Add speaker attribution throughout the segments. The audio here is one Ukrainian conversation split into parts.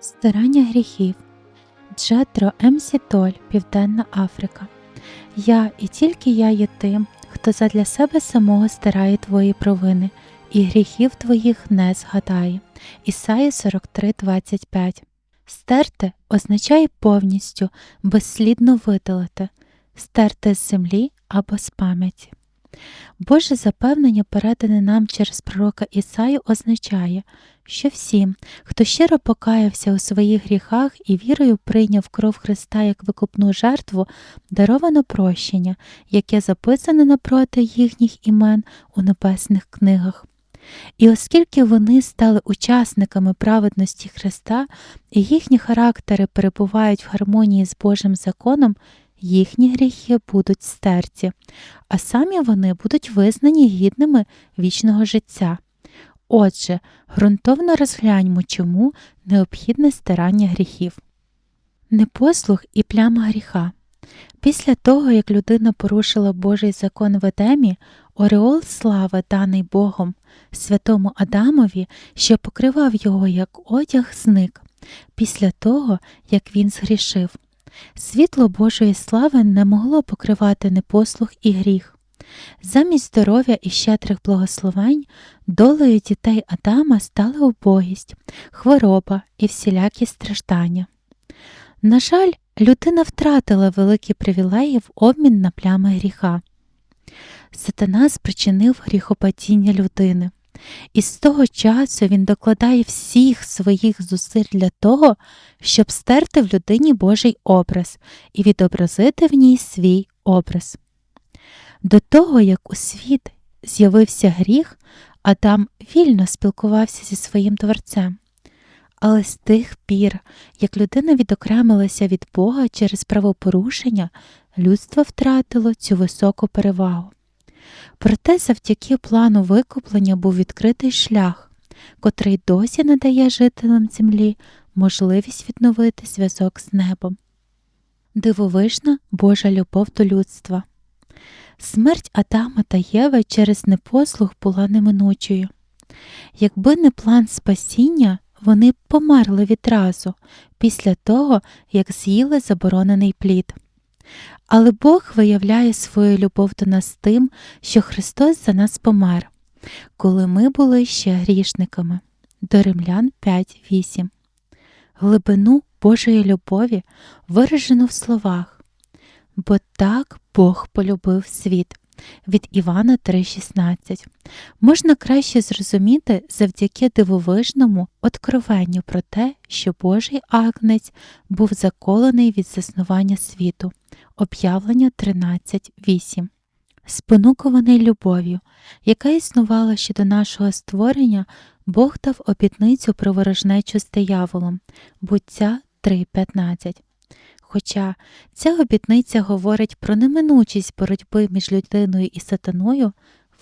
Speaker 1: Стирання гріхів. Джетро М. Сітоль, Південна Африка. Я і тільки я є тим, хто задля себе самого стирає твої провини, і гріхів твоїх не згадає. Ісаї 43.25 Стерти означає повністю, безслідно видалити, стерти з землі або з пам'яті. Боже запевнення, передане нам через пророка Ісаю, означає, що всім, хто щиро покаявся у своїх гріхах і вірою прийняв кров Христа як викупну жертву, даровано прощення, яке записане напроти їхніх імен у небесних книгах. І оскільки вони стали учасниками праведності Христа, і їхні характери перебувають в гармонії з Божим законом, їхні гріхи будуть стерті, а самі вони будуть визнані гідними вічного життя. Отже, ґрунтовно розгляньмо, чому необхідне стирання гріхів. Непослух і пляма гріха. Після того, як людина порушила Божий закон в Едемі, Ореол слави, даний Богом, святому Адамові, що покривав його як одяг, зник після того, як він згрішив. Світло Божої слави не могло покривати непослух і гріх. Замість здоров'я і щедрих благословень долею дітей Адама стали убогість, хвороба і всілякі страждання. На жаль, людина втратила великі привілеї в обмін на плями гріха. Сатана спричинив гріхопадіння людини, і з того часу він докладає всіх своїх зусиль для того, щоб стерти в людині Божий образ і відобразити в ній свій образ. До того, як у світ з'явився гріх, Адам вільно спілкувався зі своїм творцем. Але з тих пір, як людина відокремилася від Бога через правопорушення, людство втратило цю високу перевагу. Проте завдяки плану викуплення був відкритий шлях, котрий досі надає жителям землі можливість відновити зв'язок з небом. Дивовижна Божа любов до людства. Смерть Адама та Єви через непослух була неминучою. Якби не план спасіння, вони б померли відразу після того, як з'їли заборонений плід. Але Бог виявляє свою любов до нас тим, що Христос за нас помер, коли ми були ще грішниками. До Римлян 5.8 Глибину Божої любові виражено в словах, бо так Бог полюбив світ. Від Івана 3,16 можна краще зрозуміти завдяки дивовижному откровенню про те, що Божий агнець був заколений від заснування світу, об'явлення 13.8. Спонукуваний любов'ю, яка існувала ще до нашого створення, Бог дав обітницю про ворожнечу з дияволом, буття 3.15. Хоча ця обітниця говорить про неминучість боротьби між людиною і сатаною,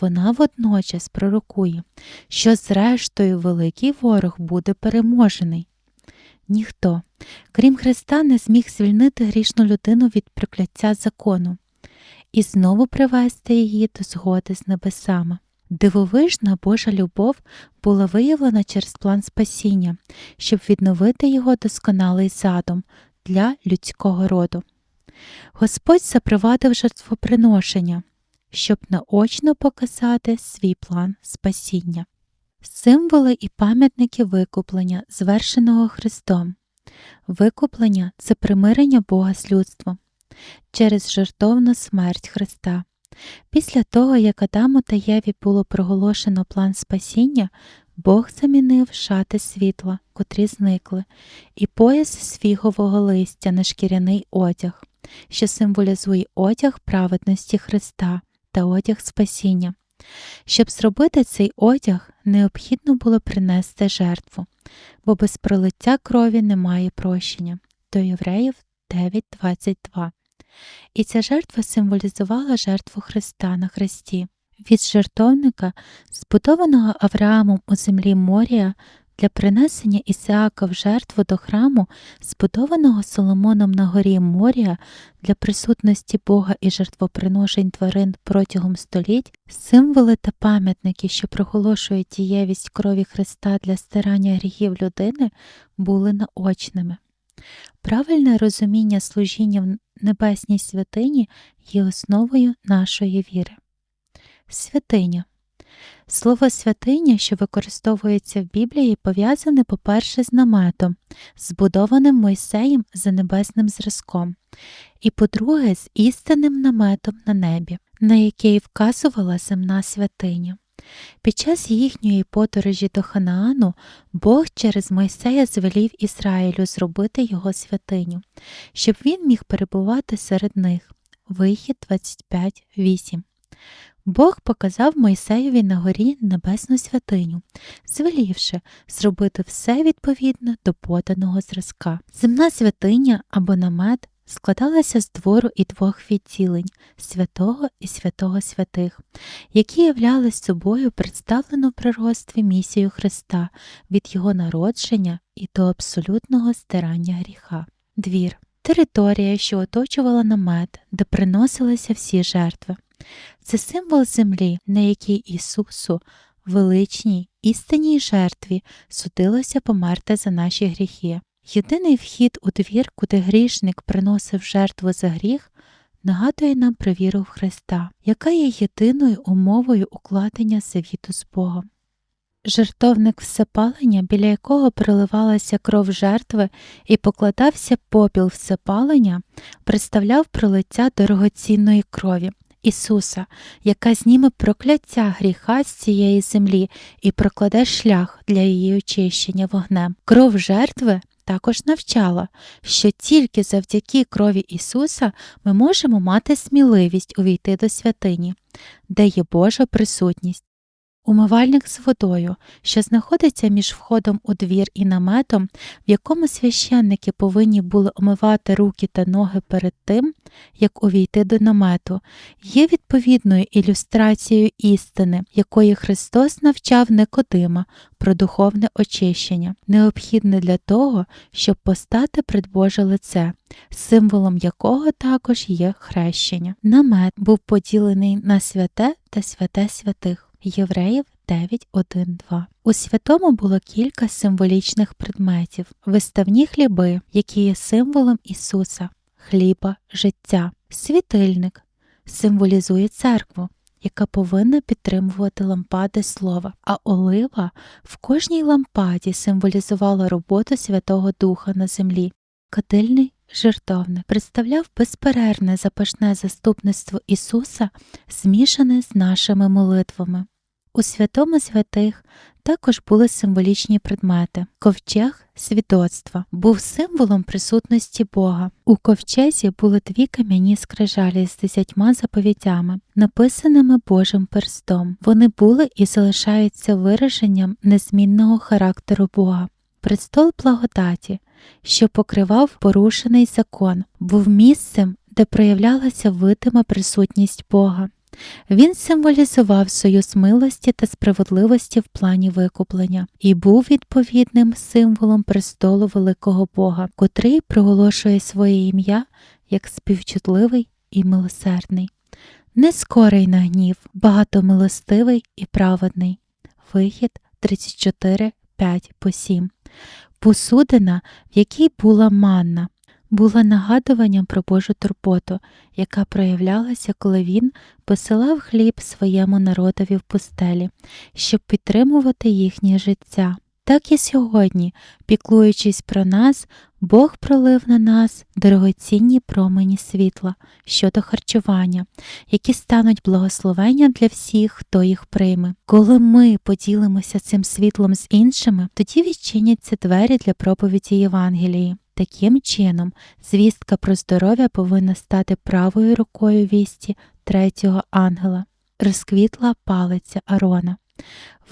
Speaker 1: вона водночас пророкує, що зрештою великий ворог буде переможений. Ніхто, крім Христа, не зміг звільнити грішну людину від прокляття закону і знову привести її до згоди з небесами. Дивовижна Божа любов була виявлена через план спасіння, щоб відновити його досконалий задум для людського роду. Господь запровадив жертвоприношення, щоб наочно показати свій план спасіння, символи і пам'ятники викуплення, звершеного Христом. Викуплення це примирення Бога з людством через жертовну смерть Христа. Після того, як Адаму та Єві було проголошено план спасіння, Бог замінив шати світла, котрі зникли, і пояс з фігового листя на шкіряний одяг, що символізує одяг праведності Христа та одяг спасіння. Щоб зробити цей одяг, необхідно було принести жертву, бо без пролиття крові немає прощення. До Євреїв 9.22. І ця жертва символізувала жертву Христа на Христі. Від жертовника, збудованого Авраамом у землі Морія, Для принесення Ісаака в жертву до храму, збудованого Соломоном на горі Морія, для присутності Бога і жертвоприношень тварин протягом століть, символи та пам'ятники, що проголошують дієвість крові Христа для стирання гріхів людини, були наочними. Правильне розуміння служіння в небесній святині є основою нашої віри. Святиня Слово святиня, що використовується в Біблії, пов'язане, по-перше, з наметом, збудованим Мойсеєм за небесним зразком, і по-друге, з істинним наметом на небі, на який вказувала земна святиня. Під час їхньої подорожі до Ханаану Бог через Мойсея звелів Ізраїлю зробити його святиню, щоб він міг перебувати серед них. Вихід 25.8 Бог показав Мойсеєві на горі небесну святиню, звелівши зробити все відповідно до поданого зразка. Земна святиня або намет складалася з двору і двох відділень святого і святого святих, які являли собою представлену в природстві місію Христа від Його народження і до абсолютного стирання гріха. Двір територія, що оточувала намет, де приносилися всі жертви. Це символ землі, на якій Ісусу, величній, істинній жертві судилося померти за наші гріхи. Єдиний вхід у двір, куди грішник приносив жертву за гріх, нагадує нам про віру в Христа, яка є єдиною умовою укладення завіту з Богом. Жертовник всепалення, біля якого проливалася кров жертви і покладався попіл всепалення, представляв пролиття дорогоцінної крові, Ісуса, яка зніме прокляття гріха з цієї землі і прокладе шлях для її очищення вогнем. Кров жертви також навчала, що тільки завдяки крові Ісуса ми можемо мати сміливість увійти до святині, де є Божа присутність. Умивальник з водою, що знаходиться між входом у двір і наметом, в якому священники повинні були омивати руки та ноги перед тим, як увійти до намету, є відповідною ілюстрацією істини, якої Христос навчав Никодима про духовне очищення, необхідне для того, щоб постати пред Боже лице, символом якого також є хрещення. Намет був поділений на святе та святе святих. Євреїв 9.1.2. У святому було кілька символічних предметів, виставні хліби, які є символом Ісуса, хліба, життя, світильник символізує церкву, яка повинна підтримувати лампади слова, а олива в кожній лампаді символізувала роботу Святого Духа на землі. Кадильний жертовник представляв безперервне запашне заступництво Ісуса, змішане з нашими молитвами. У святому святих також були символічні предмети. Ковчег свідоцтва був символом присутності Бога. У ковчезі були дві кам'яні скрижалі з десятьма заповідями, написаними Божим перстом. Вони були і залишаються вираженням незмінного характеру Бога. Престол благодаті, що покривав порушений закон, був місцем, де проявлялася видима присутність Бога. Він символізував союз милості та справедливості в плані викуплення і був відповідним символом престолу великого Бога, котрий проголошує своє ім'я як співчутливий і милосердний, не скорий на гнів, багатомилостивий і праведний. Вихід 34, 5 по 7. Посудина, в якій була манна, була нагадуванням про Божу турботу, яка проявлялася, коли він посилав хліб своєму народові в пустелі, щоб підтримувати їхнє життя. Так і сьогодні, піклуючись про нас, Бог пролив на нас дорогоцінні промені світла щодо харчування, які стануть благословенням для всіх, хто їх прийме. Коли ми поділимося цим світлом з іншими, тоді відчиняться двері для проповіді Євангелії. Таким чином, звістка про здоров'я повинна стати правою рукою вісті третього ангела, розквітла палиця Арона.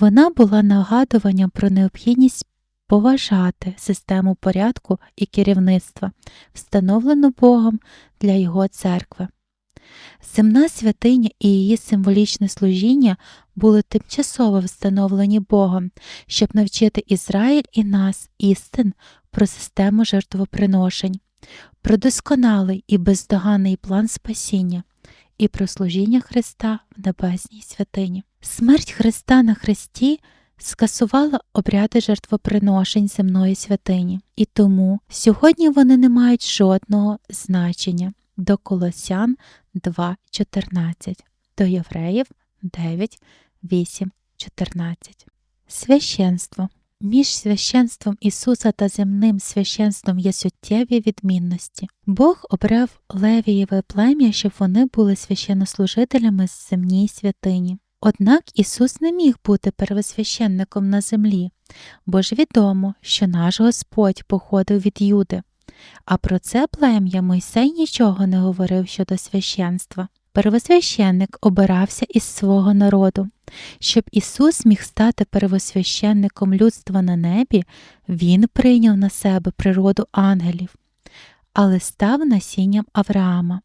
Speaker 1: Вона була нагадуванням про необхідність поважати систему порядку і керівництва, встановлену Богом для його церкви. Земна святиня і її символічне служіння були тимчасово встановлені Богом, щоб навчити Ізраїль і нас істин про систему жертвоприношень, про досконалий і бездоганний план спасіння і про служіння Христа в небесній святині. Смерть Христа на Христі скасувала обряди жертвоприношень земної святині, і тому сьогодні вони не мають жодного значення до Колосян 2.14, до Євреїв 9, 8, 14. Священство між священством Ісуса та земним священством є суттєві відмінності. Бог обрав Левієве плем'я, щоб вони були священнослужителями з земній святині. Однак Ісус не міг бути первосвященником на землі, бо ж відомо, що наш Господь походив від Юди. А про це плем'я Мойсей нічого не говорив щодо священства. Первосвященник обирався із свого народу. Щоб Ісус міг стати первосвященником людства на небі, Він прийняв на себе природу ангелів, але став насінням Авраама.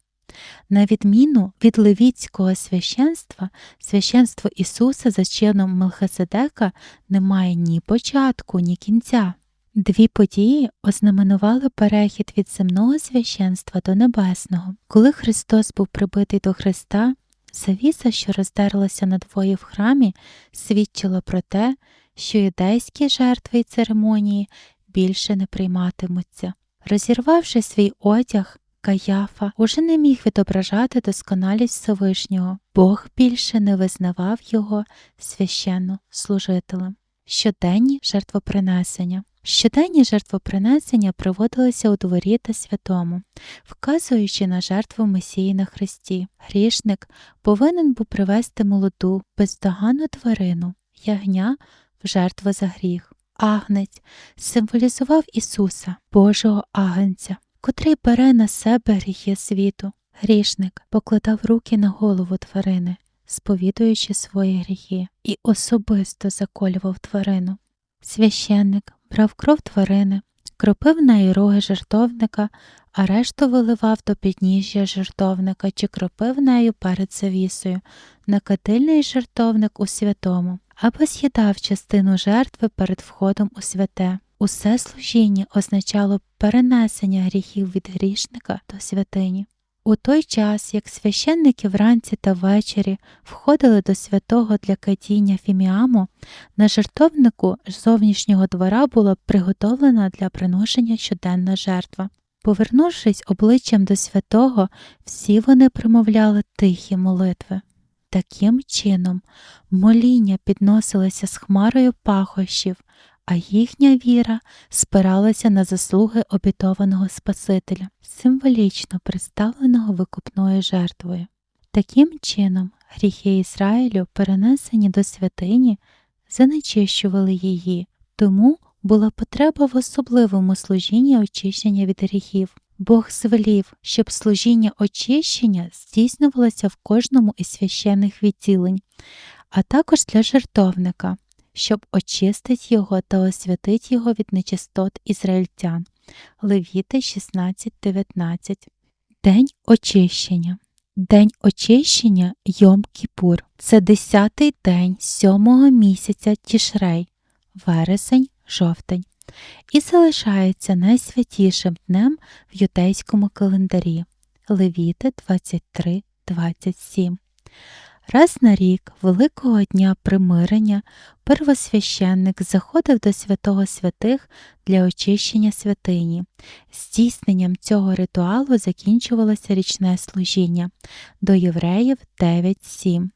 Speaker 1: На відміну від левіцького священства, священство Ісуса за чином Мелхиседека не має ні початку, ні кінця. Дві події ознаменували перехід від земного священства до небесного. Коли Христос був прибитий до Христа, завіса, що роздерлася надвоє в храмі, свідчила про те, що юдейські жертви й церемонії більше не прийматимуться. Розірвавши свій одяг, Каяфа уже не міг відображати досконалість Всевишнього, Бог більше не визнавав його священно служителем. Щоденні жертвопринесення. Щоденні жертвопринесення проводилися у дворі та святому, вказуючи на жертву Месії на Христі. Грішник повинен був привести молоду, бездоганну тварину, ягня в жертву за гріх. Агнець символізував Ісуса, Божого агнця, котрий бере на себе гріхи світу. Грішник покладав руки на голову тварини, сповідуючи свої гріхи, і особисто заколював тварину. Священник брав кров тварини, кропив нею роги жертовника, а решту виливав до підніжжя жертовника чи кропив нею перед завісою, на катильний жертовник у святому, або з'їдав частину жертви перед входом у святе. Усе служіння означало перенесення гріхів від грішника до святині. У той час, як священники вранці та ввечері входили до святого для катіння фіміаму, на жертовнику зовнішнього двора була приготовлена для приношення щоденна жертва. Повернувшись обличчям до святого, всі вони промовляли тихі молитви. Таким чином, моління підносилося з хмарою пахощів, а їхня віра спиралася на заслуги обітованого Спасителя, символічно представленого викупною жертвою. Таким чином, гріхи Ізраїлю, перенесені до святині, занечищували її, тому була потреба в особливому служінні очищення від гріхів. Бог звелів, щоб служіння очищення здійснювалося в кожному із священних відділень, а також для жертовника, щоб очистить його та освятить його від нечистот ізраїльтян. Левіти 16.19 День очищення. День очищення Йом Кіпур. Це десятий день сьомого місяця Тішрей, вересень, жовтень, і залишається найсвятішим днем в юдейському календарі Левіти 23.27. Раз на рік, Великого дня примирення, первосвященник заходив до святого святих для очищення святині. Здійсненням цього ритуалу закінчувалося річне служіння до євреїв 9.7.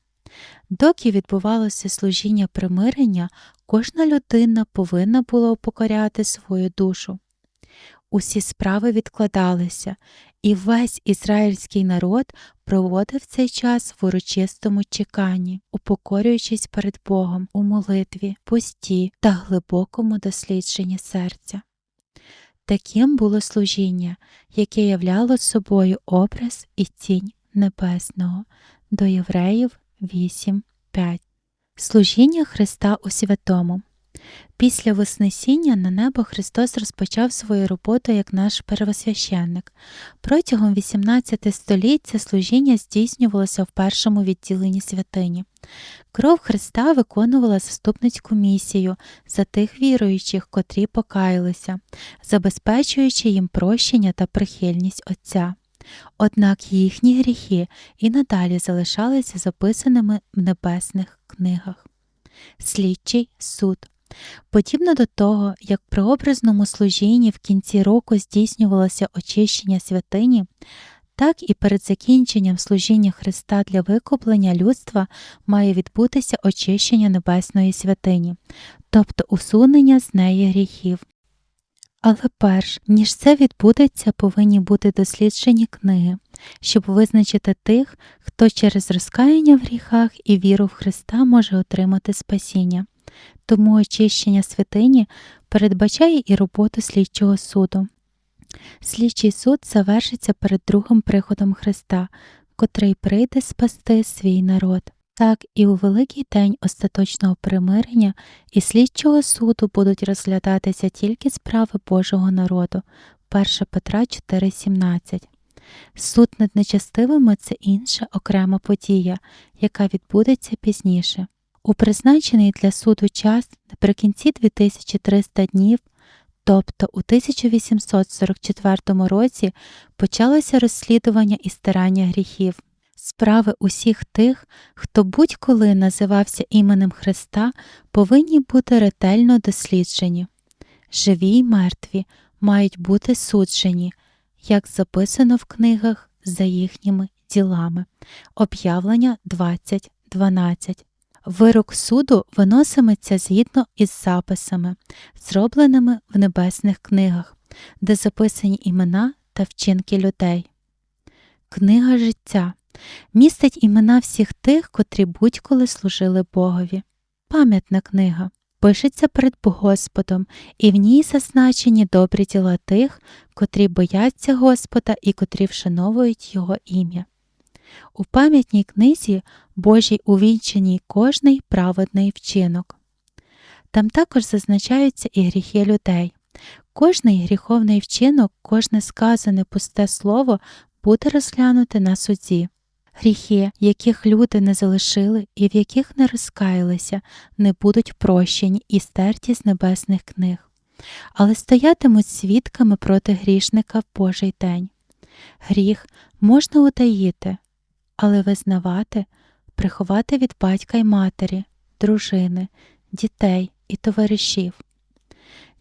Speaker 1: Доки відбувалося служіння примирення, кожна людина повинна була упокоряти свою душу. Усі справи відкладалися, і весь ізраїльський народ проводив цей час в урочистому чеканні, упокорюючись перед Богом у молитві, пості та глибокому дослідженні серця. Таким було служіння, яке являло собою образ і тінь небесного до Євреїв 8.5. Служіння Христа у святому. Після Вознесіння на небо Христос розпочав свою роботу як наш первосвященник. Протягом 18 століть це служіння здійснювалося в першому відділенні святині. Кров Христа виконувала заступницьку місію за тих віруючих, котрі покаялися, забезпечуючи їм прощення та прихильність Отця. Однак їхні гріхи і надалі залишалися записаними в небесних книгах. Слідчий суд Подібно до того, як при образному служінні в кінці року здійснювалося очищення святині, так і перед закінченням служіння Христа для викуплення людства має відбутися очищення небесної святині, тобто усунення з неї гріхів. Але перш ніж це відбудеться, повинні бути досліджені книги, щоб визначити тих, хто через розкаяння в гріхах і віру в Христа може отримати спасіння. Тому очищення святині передбачає і роботу слідчого суду. Слідчий суд завершиться перед другим приходом Христа, котрий прийде спасти свій народ. Так і у великий день остаточного примирення і слідчого суду будуть розглядатися тільки справи Божого народу. 1 Петра 4,17 Суд над нечастивими це інша окрема подія, яка відбудеться пізніше. У призначений для суду час наприкінці 2300 днів, тобто у 1844 році, почалося розслідування і старання гріхів. Справи усіх тих, хто будь-коли називався іменем Христа, повинні бути ретельно досліджені. Живі й мертві мають бути суджені, як записано в книгах за їхніми ділами. Об'явлення 20.12 Вирок суду виносиметься згідно із записами, зробленими в небесних книгах, де записані імена та вчинки людей. Книга життя містить імена всіх тих, котрі будь-коли служили Богові. Пам'ятна книга пишеться перед Господом, і в ній зазначені добрі діла тих, котрі бояться Господа і котрі вшановують Його ім'я. У пам'ятній книзі Божій увінченій кожний праведний вчинок. Там також зазначаються і гріхи людей. Кожний гріховний вчинок, кожне сказане пусте слово буде розглянуте на суді. Гріхи, яких люди не залишили і в яких не розкаялися, не будуть прощені і стерті з небесних книг, але стоятимуть свідками проти грішника в Божий день. Гріх можна утаїти, але визнавати, приховати від батька й матері, дружини, дітей і товаришів.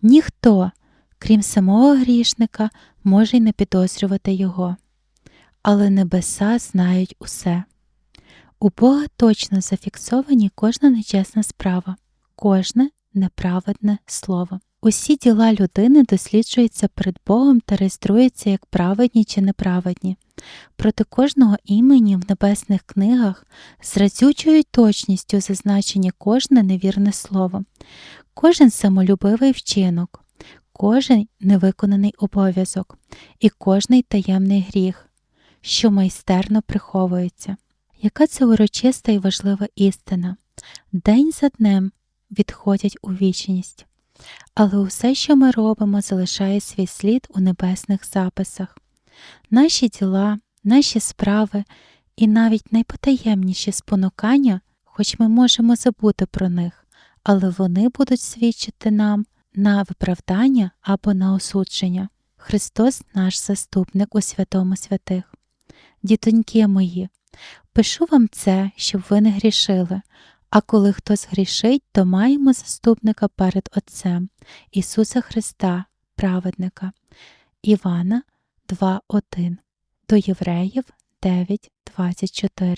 Speaker 1: Ніхто, крім самого грішника, може й не підозрювати його, але небеса знають усе. У Бога точно зафіксовані кожна нечесна справа, кожне неправедне слово. Усі діла людини досліджуються перед Богом та реєструються як праведні чи неправедні. Проти кожного імені в небесних книгах з разючою точністю зазначені кожне невірне слово, кожен самолюбивий вчинок, кожен невиконаний обов'язок і кожний таємний гріх, що майстерно приховується. Яка це урочиста і важлива істина? День за днем відходять у вічність. Але усе, що ми робимо, залишає свій слід у небесних записах. Наші діла, наші справи і навіть найпотаємніші спонукання, хоч ми можемо забути про них, але вони будуть свідчити нам на виправдання або на осудження. Христос наш заступник у святому святих. Дітоньки мої, пишу вам це, щоб ви не грішили, а коли хтось грішить, то маємо заступника перед Отцем Ісуса Христа, праведника. Івана 2.1 до Євреїв 9.24.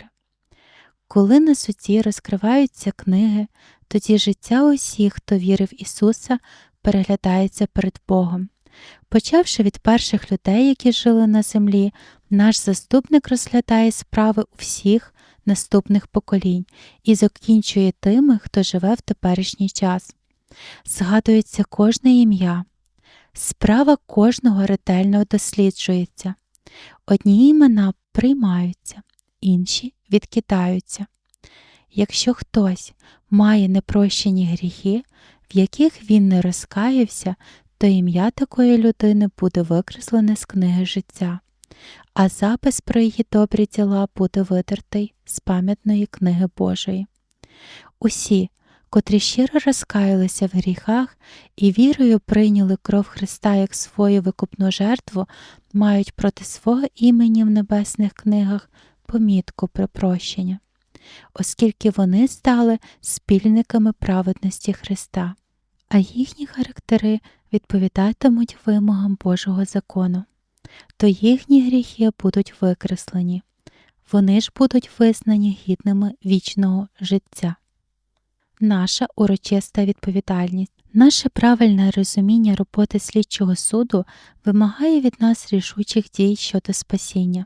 Speaker 1: Коли на суді розкриваються книги, тоді життя усіх, хто вірив Ісуса, переглядається перед Богом. Почавши від перших людей, які жили на землі, наш заступник розглядає справи у всіх наступних поколінь і закінчує тими, хто живе в теперішній час. Згадується кожне ім'я, справа кожного ретельно досліджується. Одні імена приймаються, інші відкидаються. Якщо хтось має непрощені гріхи, в яких він не розкаявся, то ім'я такої людини буде викреслене з книги життя, а запис про її добрі діла буде витертий з пам'ятної книги Божої. Усі, котрі щиро розкаялися в гріхах і вірою прийняли кров Христа як свою викупну жертву, мають проти свого імені в небесних книгах помітку про прощення, оскільки вони стали спільниками праведності Христа, а їхні характери відповідатимуть вимогам Божого закону, то їхні гріхи будуть викреслені, вони ж будуть визнані гідними вічного життя. Наша урочиста відповідальність. Наше правильне розуміння роботи слідчого суду вимагає від нас рішучих дій щодо спасіння.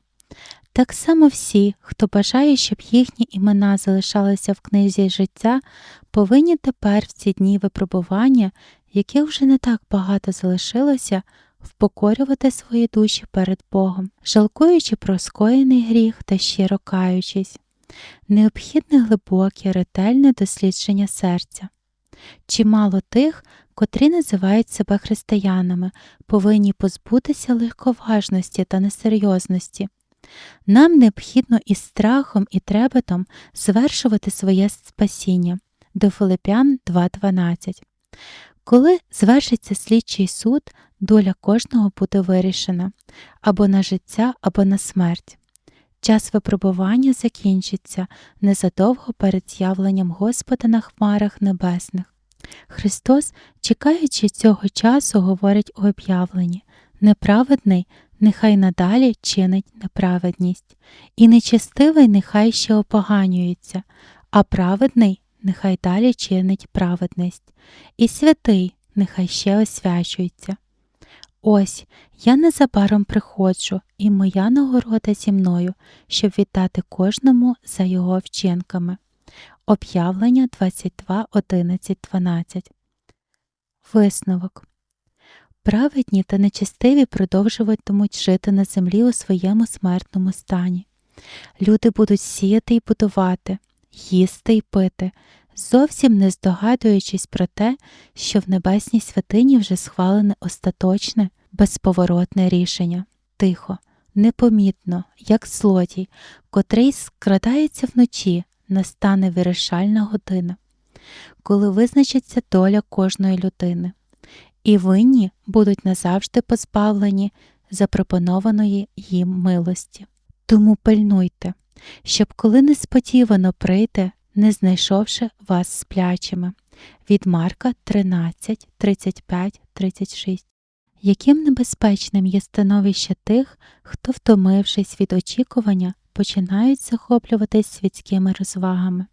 Speaker 1: Так само всі, хто бажає, щоб їхні імена залишалися в книзі життя, повинні тепер в ці дні випробування, яких вже не так багато залишилося, впокорювати свої душі перед Богом, жалкуючи про скоєний гріх та щиро каючись. Необхідне глибоке, ретельне дослідження серця. Чимало тих, котрі називають себе християнами, повинні позбутися легковажності та несерйозності. Нам необхідно із страхом і трепетом звершувати своє спасіння до Филипян 2.12. Коли звершиться слідчий суд, доля кожного буде вирішена або на життя, або на смерть. Час випробування закінчиться незадовго перед з'явленням Господа на хмарах небесних. Христос, чекаючи цього часу, говорить у об'явленні неправедний нехай надалі чинить неправедність, і нечестивий нехай ще опоганюється, а праведний нехай далі чинить праведність, і святий нехай ще освячується. Ось я незабаром приходжу, і моя нагорода зі мною, щоб віддати кожному за його вчинками. Об'явлення 22, 11, 12. Висновок. Праведні та нечестиві продовжуватимуть жити на землі у своєму смертному стані. Люди будуть сіяти і будувати, їсти й пити, зовсім не здогадуючись про те, що в небесній святині вже схвалене остаточне, безповоротне рішення, тихо, непомітно, як злодій, котрий скрадається вночі, настане вирішальна година, коли визначиться доля кожної людини, і винні будуть назавжди позбавлені запропонованої їм милості. Тому пильнуйте, щоб коли несподівано прийде, не знайшовши вас сплячими. Від Марка 13, 35, 36. Яким небезпечним є становище тих, хто, втомившись від очікування, починають захоплюватись світськими розвагами.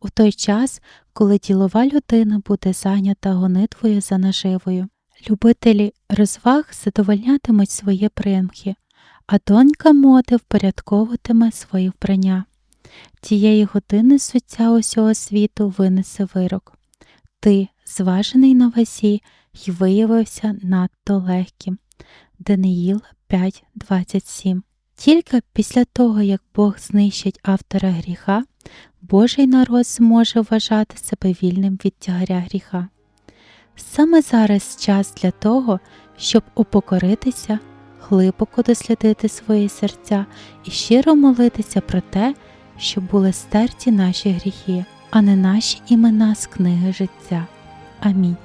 Speaker 1: У той час, коли ділова людина буде зайнята гонитвою за наживою, любителі розваг задовольнятимуть свої примхи, а донька моди впорядковуватиме свої вбрання. Тієї години суття усього світу винесе вирок. Ти, зважений на вазі, й виявився надто легким. Даниїл 5.27 Тільки після того, як Бог знищить автора гріха, Божий народ зможе вважати себе вільним від тягаря гріха. Саме зараз час для того, щоб упокоритися, глибоко дослідити свої серця і щиро молитися про те, щоб були стерті наші гріхи, а не наші імена з книги життя. Амінь.